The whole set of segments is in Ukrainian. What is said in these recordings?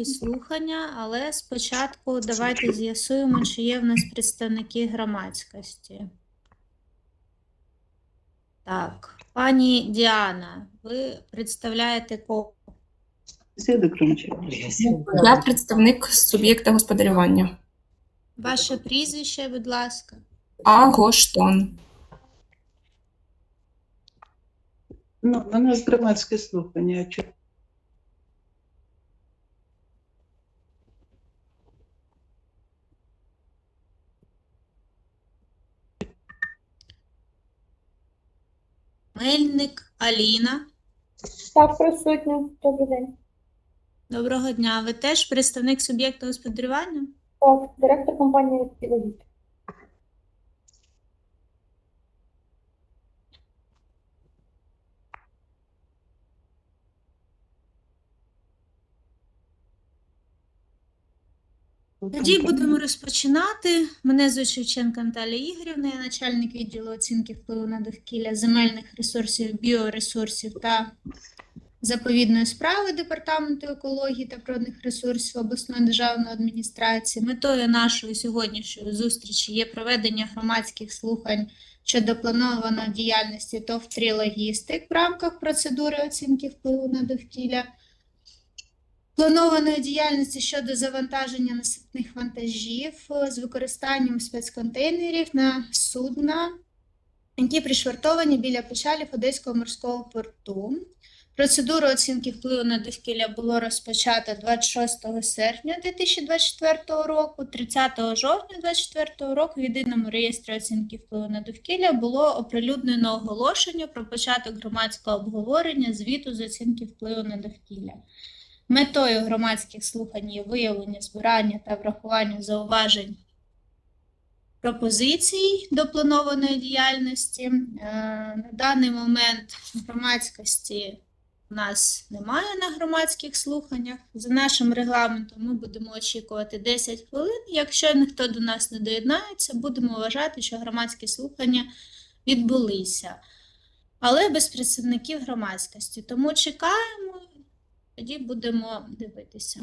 слухання, але спочатку давайте з'ясуємо, чи є в нас представники громадськості. Так, пані Діана, ви представляєте кого? Я представник суб'єкта господарювання. Ваше прізвище, будь ласка. Агоштон. Ну, у нас громадське слухання. Аліна. Так, присутня. Добрий день. Доброго дня. Ви теж представник суб'єкту господарювання? Так, директор компанії «Підводіть». Тоді будемо розпочинати. Мене звуть Шевченко Наталія Ігорівна, я начальник відділу оцінки впливу на довкілля земельних ресурсів, біоресурсів та заповідної справи Департаменту екології та природних ресурсів обласної державної адміністрації. Метою нашої сьогоднішньої зустрічі є проведення громадських слухань щодо планованої діяльності ТОВ «Три логістик в рамках процедури оцінки впливу на довкілля планованої діяльності щодо завантаження насипних вантажів е, з використанням спецконтейнерів на судна, які пришвартовані біля причалів Одеського морського порту. Процедуру оцінки впливу на довкілля було розпочато 26 серпня 2024 року. 30 жовтня 2024 року в єдиному реєстрі оцінки впливу на довкілля було оприлюднено оголошення про початок громадського обговорення звіту з оцінки впливу на довкілля. Метою громадських слухань є виявлення, збирання та врахування зауважень пропозицій до планованої діяльності. Е, На даний момент громадськості у нас немає на громадських слуханнях. За нашим регламентом ми будемо очікувати 10 хвилин. Якщо ніхто до нас не доєднається, будемо вважати, що громадські слухання відбулися. Але без представників громадськості. Тому чекаємо тоді будемо дивитися.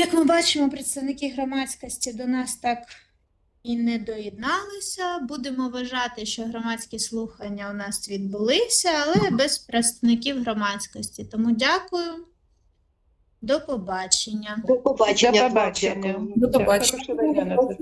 Як ми бачимо, представники громадськості до нас так і не доєдналися. Будемо вважати, що громадські слухання у нас відбулися, але без представників громадськості. Тому дякую. До побачення. До побачення. До побачення. До побачення.